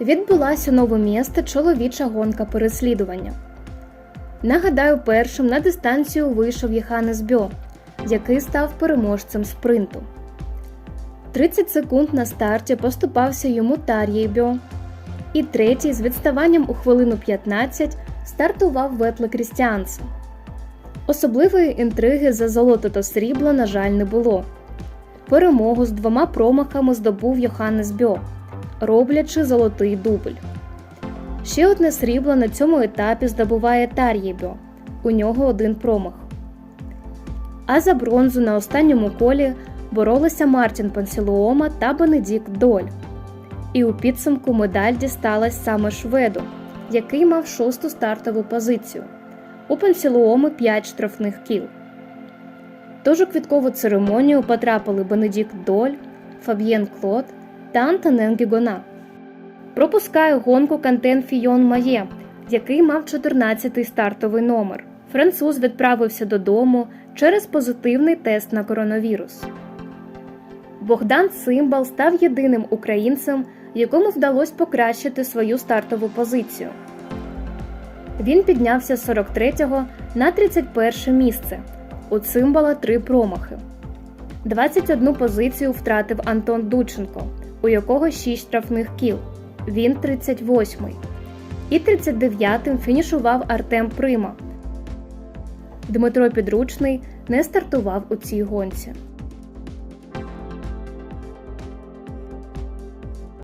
відбулася нове місце чоловіча гонка переслідування. Нагадаю, першим на дистанцію вийшов Єханес Бьо, який став переможцем спринту. 30 секунд на старті поступався йому Тар'єй Бьо. І третій з відставанням у хвилину 15 стартував Ветле Крістіансен. Особливої інтриги за золото та срібло, на жаль, не було. Перемогу з двома промахами здобув Йоханнес Бьо, роблячи золотий дубль. Ще одне срібло на цьому етапі здобуває Тар'єбьо, У нього один промах. А за бронзу на останньому колі боролися Мартін Пансілуома та Бенедікт Доль. І у підсумку медаль дісталась саме шведу, який мав шосту стартову позицію. У Пансілуоми 5 штрафних кіл. Тож у квіткову церемонію потрапили Бенедікт Доль, Фаб'єн Клод та Антонен. Пропускає гонку Кантен Фійон Має, який мав 14-й стартовий номер. Француз відправився додому через позитивний тест на коронавірус. Богдан Цимбал став єдиним українцем, якому вдалося покращити свою стартову позицію. Він піднявся з 43-го на 31 місце. У Цимбала три промахи. 21 позицію втратив Антон Дученко, у якого 6 штрафних кіл. Він 38-й. І 39-м фінішував Артем Прима. Дмитро Підручний не стартував у цій гонці.